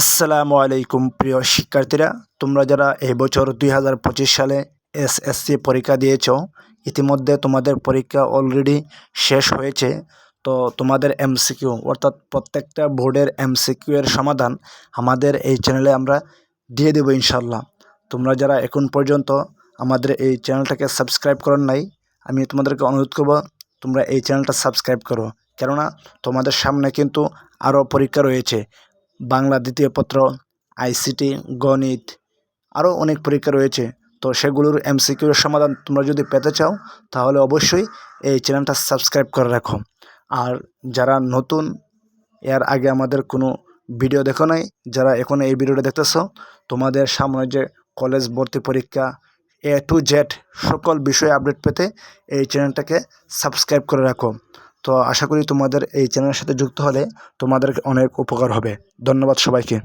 আসসালামু আলাইকুম প্রিয় শিক্ষার্থীরা, তোমরা যারা এই বছর দুই হাজার পঁচিশ সালে এসএসসি পরীক্ষা দিয়েছ, ইতিমধ্যে তোমাদের পরীক্ষা অলরেডি শেষ হয়েছে। তো তোমাদের এমসিকিউ অর্থাৎ প্রত্যেকটা বোর্ডের এমসিকিউ এর সমাধান আমাদের এই চ্যানেলে আমরা দিয়ে দেবো ইনশাল্লাহ তোমরা যারা এখন পর্যন্ত আমাদের এই চ্যানেলটাকে সাবস্ক্রাইব করেন নাই, আমি তোমাদেরকে অনুরোধ করব, তোমরা এই চ্যানেলটা সাবস্ক্রাইব করো। কেননা তোমাদের সামনে কিন্তু আরও পরীক্ষা রয়েছে। বাংলা দ্বিতীয় পত্র, আইসিটি, গণিত আরও অনেক পরীক্ষা রয়েছে। তো সেগুলোর এমসিকিউর সমাধান তোমরা যদি পেতে চাও, তাহলে অবশ্যই এই চ্যানেলটা সাবস্ক্রাইব করে রাখো। আর যারা নতুন, এর আগে আমাদের কোনো ভিডিও দেখো নাই, যারা এখন এই ভিডিওটা দেখতেছো, তোমাদের সামনে যে কলেজ ভর্তি পরীক্ষা এ টু জেড সকল বিষয়ে আপডেট পেতে এই চ্যানেলটাকে সাবস্ক্রাইব করে রাখো। তো আশা করি তোমাদের এই চ্যানেলের সাথে যুক্ত হলে তোমাদের অনেক উপকার হবে। ধন্যবাদ সবাইকে।